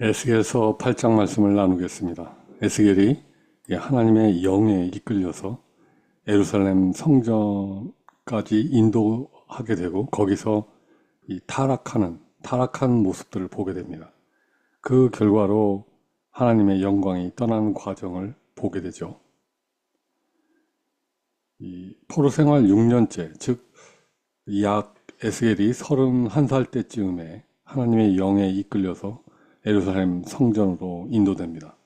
에스겔서 8장 말씀을 나누겠습니다. 에스겔이 하나님의 영에 이끌려서 예루살렘 성전까지 인도하게 되고 거기서 이 타락하는 타락한 모습들을 보게 됩니다. 그 결과로 하나님의 영광이 떠나는 과정을 보게 되죠. 이 포로 생활 6년째, 즉 약 에스겔이 31살 때쯤에 하나님의 영에 이끌려서 예루살렘 성전으로 인도됩니다.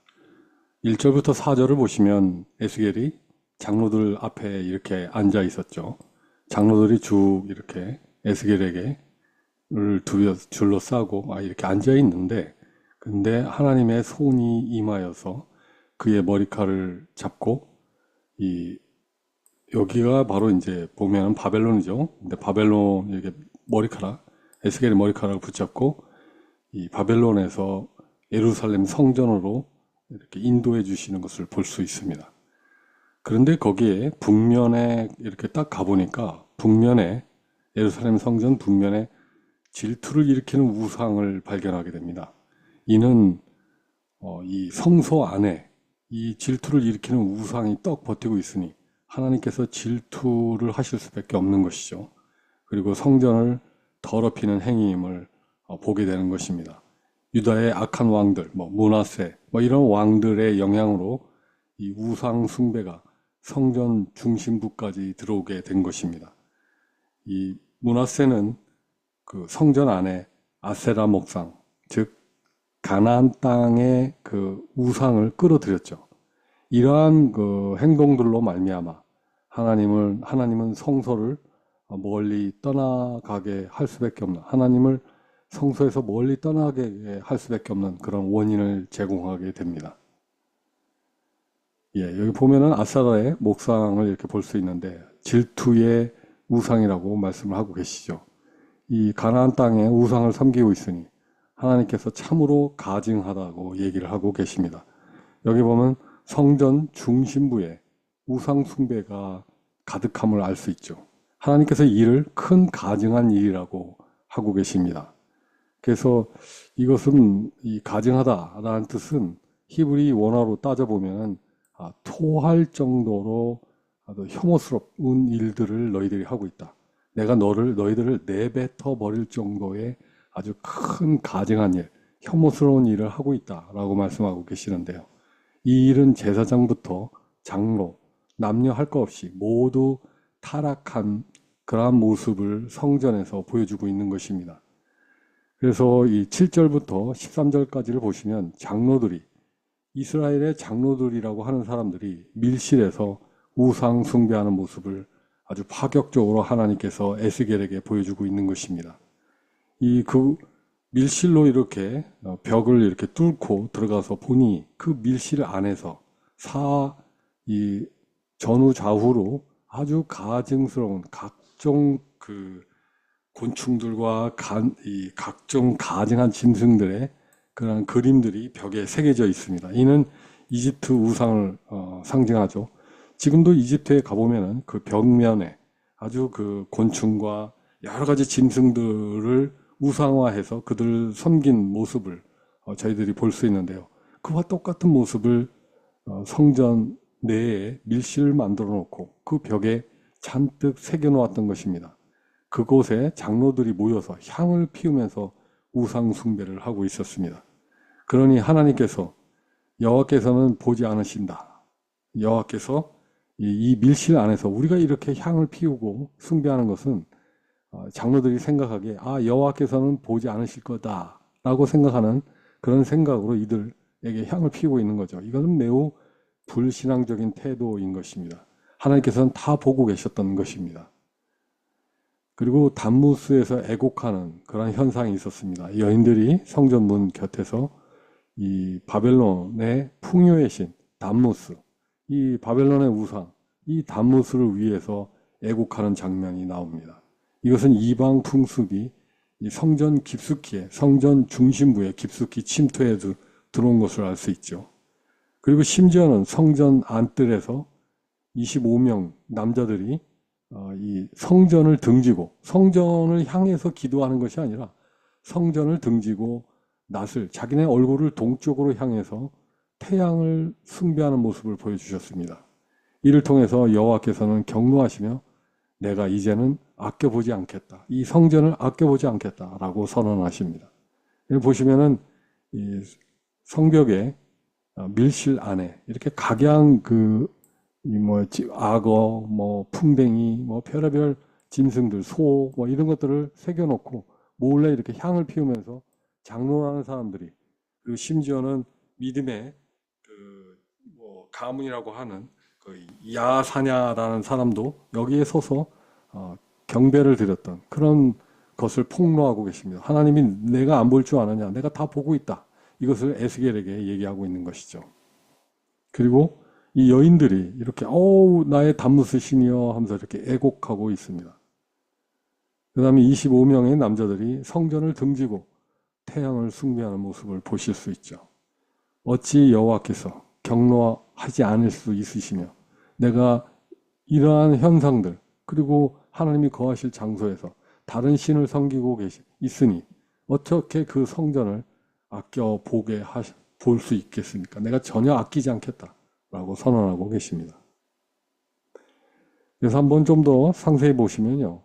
1절부터 4절을 보시면 에스겔이 장로들 앞에 이렇게 앉아 있었죠. 장로들이 쭉 이렇게 에스겔에게 을 줄로 싸고 아, 이렇게 앉아 있는데 근데 하나님의 손이 임하여서 그의 머리칼을 잡고 이 여기가 바로 이제 보면 바벨론이죠. 근데 바벨론 이렇게 머리카락 에스겔의 머리카락을 붙잡고 이 바벨론에서 예루살렘 성전으로 이렇게 인도해 주시는 것을 볼 수 있습니다. 그런데 거기에 북면에 이렇게 딱 가보니까 북면에 예루살렘 성전 북면에 질투를 일으키는 우상을 발견하게 됩니다. 이는 어, 이 성소 안에 이 질투를 일으키는 우상이 떡 버티고 있으니 하나님께서 질투를 하실 수밖에 없는 것이죠. 그리고 성전을 더럽히는 행위임을 어, 보게 되는 것입니다. 유다의 악한 왕들, 뭐 문하세, 뭐 이런 왕들의 영향으로 이 우상 숭배가 성전 중심부까지 들어오게 된 것입니다. 이 문하세는 그 성전 안에 아세라 목상, 즉 가나안 땅의 그 우상을 끌어들였죠. 이러한 그 행동들로 말미암아 하나님을 하나님은 성소를 멀리 떠나가게 할 수밖에 없는 하나님을 성소에서 멀리 떠나게 할 수밖에 없는 그런 원인을 제공하게 됩니다. 예, 여기 보면은 아사라의 목상을 이렇게 볼 수 있는데 질투의 우상이라고 말씀을 하고 계시죠. 이 가나안 땅에 우상을 섬기고 있으니 하나님께서 참으로 가증하다고 얘기를 하고 계십니다. 여기 보면 성전 중심부에 우상 숭배가 가득함을 알 수 있죠. 하나님께서 이를 큰 가증한 일이라고 하고 계십니다. 그래서 이것은 이 가증하다라는 뜻은 히브리 원어로 따져보면 아, 토할 정도로 아주 혐오스러운 일들을 너희들이 하고 있다. 내가 너를 너희들을 내뱉어 버릴 정도의 아주 큰 가증한 일, 혐오스러운 일을 하고 있다라고 말씀하고 계시는데요. 이 일은 제사장부터 장로, 남녀 할 것 없이 모두 타락한 그러한 모습을 성전에서 보여주고 있는 것입니다. 그래서 이 7절부터 13절까지를 보시면 장로들이 이스라엘의 장로들이라고 하는 사람들이 밀실에서 우상 숭배하는 모습을 아주 파격적으로 하나님께서 에스겔에게 보여주고 있는 것입니다. 이 그 밀실로 이렇게 벽을 이렇게 뚫고 들어가서 보니 그 밀실 안에서 사 이 전후 좌우로 아주 가증스러운 각종 그 곤충들과 간, 이 각종 가증한 짐승들의 그런 그림들이 벽에 새겨져 있습니다. 이는 이집트 우상을 어, 상징하죠. 지금도 이집트에 가보면은 그 벽면에 아주 그 곤충과 여러 가지 짐승들을 우상화해서 그들을 섬긴 모습을 어, 저희들이 볼 수 있는데요. 그와 똑같은 모습을 어, 성전 내에 밀실을 만들어 놓고 그 벽에 잔뜩 새겨 놓았던 것입니다. 그곳에 장로들이 모여서 향을 피우면서 우상 숭배를 하고 있었습니다. 그러니 하나님께서 여호와께서는 보지 않으신다. 여호와께서 이 밀실 안에서 우리가 이렇게 향을 피우고 숭배하는 것은 어, 장로들이 생각하기에 아 여호와께서는 보지 않으실 거다라고 생각하는 그런 생각으로 이들에게 향을 피우고 있는 거죠. 이것은 매우 불신앙적인 태도인 것입니다. 하나님께서는 다 보고 계셨던 것입니다. 그리고 담무스에서 애곡하는 그런 현상이 있었습니다. 여인들이 성전 문 곁에서 이 바벨론의 풍요의 신 담무스, 이 바벨론의 우상, 이 담무스를 위해서 애곡하는 장면이 나옵니다. 이것은 이방 풍습이 성전 깊숙이, 성전 중심부에 깊숙이 침투해 들어온 것을 알 수 있죠. 그리고 심지어는 성전 안뜰에서 25명 남자들이 어, 이 성전을 등지고 성전을 향해서 기도하는 것이 아니라 성전을 등지고 낯을 자기네 얼굴을 동쪽으로 향해서 태양을 숭배하는 모습을 보여주셨습니다. 이를 통해서 여호와께서는 경노하시며 내가 이제는 아껴보지 않겠다. 이 성전을 아껴보지 않겠다라고 선언하십니다. 보시면은 이 성벽에 어, 밀실 안에 이렇게 각양 그 이뭐 악어, 뭐 풍뎅이, 뭐 별의별 짐승들, 소, 뭐 이런 것들을 새겨놓고 몰래 이렇게 향을 피우면서 장로하는 사람들이 그리고 심지어는 믿음의 그 뭐 가문이라고 하는 그 야사냐라는 사람도 여기에 서서 어, 경배를 드렸던 그런 것을 폭로하고 계십니다. 하나님이 내가 안 볼 줄 아느냐? 내가 다 보고 있다. 이것을 에스겔에게 얘기하고 있는 것이죠. 그리고 이 여인들이 이렇게 어우 나의 단무스 신이여 하면서 이렇게 애곡하고 있습니다. 그 다음에 25명의 남자들이 성전을 등지고 태양을 숭배하는 모습을 보실 수 있죠. 어찌 여호와께서 경로하지 않을 수 있으시며 내가 이러한 현상들 그리고 하나님이 거하실 장소에서 다른 신을 섬기고 계시 있으니 어떻게 그 성전을 아껴 보게 볼 수 있겠습니까? 내가 전혀 아끼지 않겠다 라고 선언하고 계십니다. 그래서 한번 좀 더 상세히 보시면요.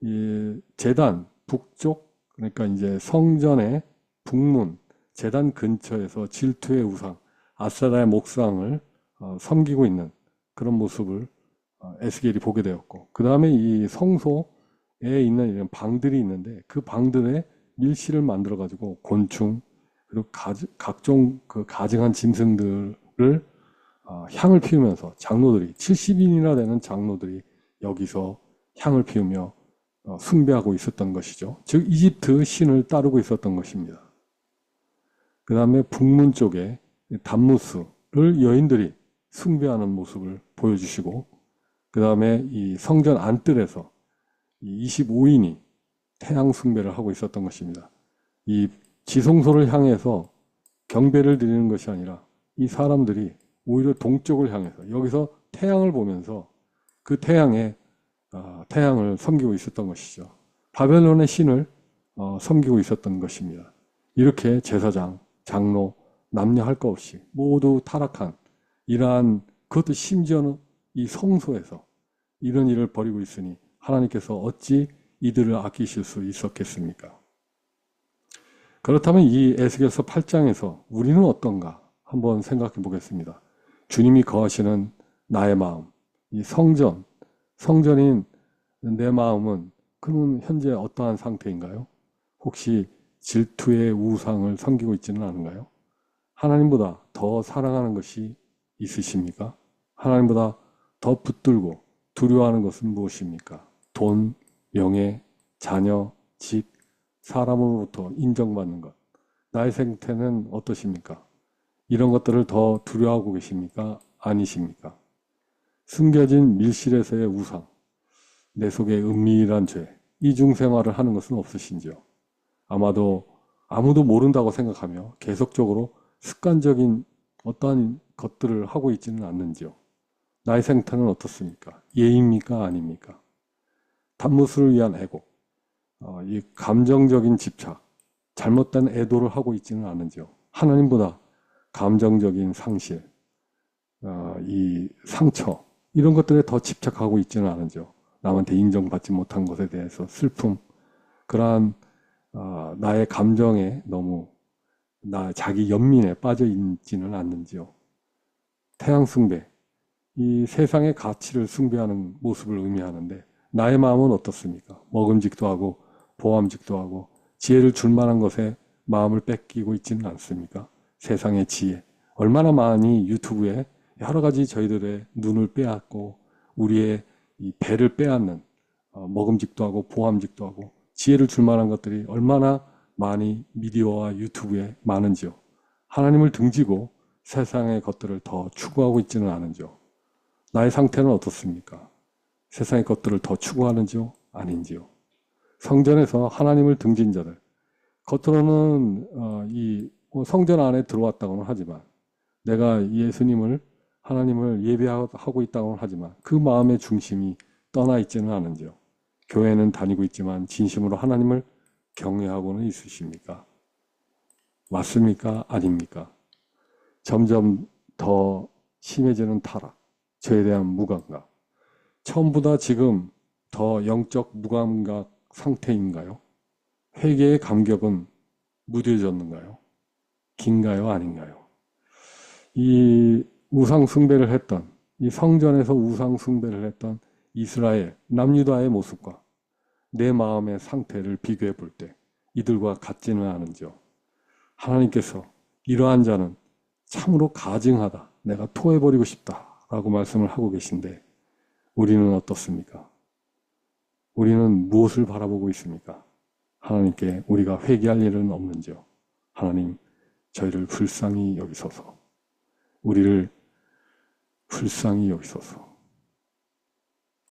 이 재단 북쪽 그러니까 이제 성전의 북문 재단 근처에서 질투의 우상 아사라의 목상을 어, 섬기고 있는 그런 모습을 어, 에스겔이 보게 되었고 그 다음에 이 성소에 있는 이런 방들이 있는데 그 방들에 밀실을 만들어 가지고 곤충 그리고 가지, 각종 그 가증한 짐승들을 어, 향을 피우면서 장로들이 70인이나 되는 장로들이 여기서 향을 피우며 어, 숭배하고 있었던 것이죠. 즉 이집트 신을 따르고 있었던 것입니다. 그 다음에 북문 쪽에 담무스를 여인들이 숭배하는 모습을 보여주시고 그 다음에 이 성전 안뜰에서 25인이 태양 숭배를 하고 있었던 것입니다. 이 지성소를 향해서 경배를 드리는 것이 아니라 이 사람들이 오히려 동쪽을 향해서 여기서 태양을 보면서 그 태양에 어, 태양을 섬기고 있었던 것이죠. 바벨론의 신을 어, 섬기고 있었던 것입니다. 이렇게 제사장, 장로, 남녀 할 것 없이 모두 타락한 이러한 그것도 심지어는 이 성소에서 이런 일을 벌이고 있으니 하나님께서 어찌 이들을 아끼실 수 있었겠습니까? 그렇다면 이 에스겔서 8장에서 우리는 어떤가 한번 생각해 보겠습니다. 주님이 거하시는 나의 마음, 이 성전, 성전인 내 마음은 그는 현재 어떠한 상태인가요? 혹시 질투의 우상을 섬기고 있지는 않은가요? 하나님보다 더 사랑하는 것이 있으십니까? 하나님보다 더 붙들고 두려워하는 것은 무엇입니까? 돈, 명예, 자녀, 집, 사람으로부터 인정받는 것. 나의 생태는 어떠십니까? 이런 것들을 더 두려워하고 계십니까? 아니십니까? 숨겨진 밀실에서의 우상, 내 속에 은밀한 죄, 이중 생활을 하는 것은 없으신지요? 아마도 아무도 모른다고 생각하며 계속적으로 습관적인 어떠한 것들을 하고 있지는 않는지요? 나의 생태는 어떻습니까? 예입니까? 아닙니까? 단무스를 위한 애곡, 어, 이 감정적인 집착, 잘못된 애도를 하고 있지는 않은지요? 하나님보다 감정적인 상실, 어, 이 상처, 이런 것들에 더 집착하고 있지는 않은지요? 남한테 인정받지 못한 것에 대해서 슬픔, 그러한 어, 나의 감정에 너무 나 자기 연민에 빠져 있지는 않는지요. 태양 숭배, 이 세상의 가치를 숭배하는 모습을 의미하는데 나의 마음은 어떻습니까? 먹음직도 하고 보암직도 하고 지혜를 줄 만한 것에 마음을 뺏기고 있지는 않습니까? 세상의 지혜. 얼마나 많이 유튜브에 여러 가지 저희들의 눈을 빼앗고 우리의 이 배를 빼앗는 어, 먹음직도 하고 보암직도 하고 지혜를 줄 만한 것들이 얼마나 많이 미디어와 유튜브에 많은지요. 하나님을 등지고 세상의 것들을 더 추구하고 있지는 않은지요. 나의 상태는 어떻습니까? 세상의 것들을 더 추구하는지요? 아닌지요? 성전에서 하나님을 등진 자들, 겉으로는 어, 이 성전 안에 들어왔다고는 하지만 내가 예수님을 하나님을 예배하고 있다고는 하지만 그 마음의 중심이 떠나 있지는 않은지요. 교회는 다니고 있지만 진심으로 하나님을 경외하고는 있으십니까? 맞습니까? 아닙니까? 점점 더 심해지는 타락, 죄에 대한 무감각. 처음보다 지금 더 영적 무감각 상태인가요? 회개의 감격은 무뎌졌는가요? 긴가요? 아닌가요? 이 우상 숭배를 했던, 이 성전에서 우상 숭배를 했던 이스라엘, 남유다의 모습과 내 마음의 상태를 비교해 볼 때 이들과 같지는 않은지요. 하나님께서 이러한 자는 참으로 가증하다. 내가 토해버리고 싶다. 라고 말씀을 하고 계신데 우리는 어떻습니까? 우리는 무엇을 바라보고 있습니까? 하나님께 우리가 회개할 일은 없는지요? 하나님, 저희를 불쌍히 여기소서. 우리를 불쌍히 여기소서.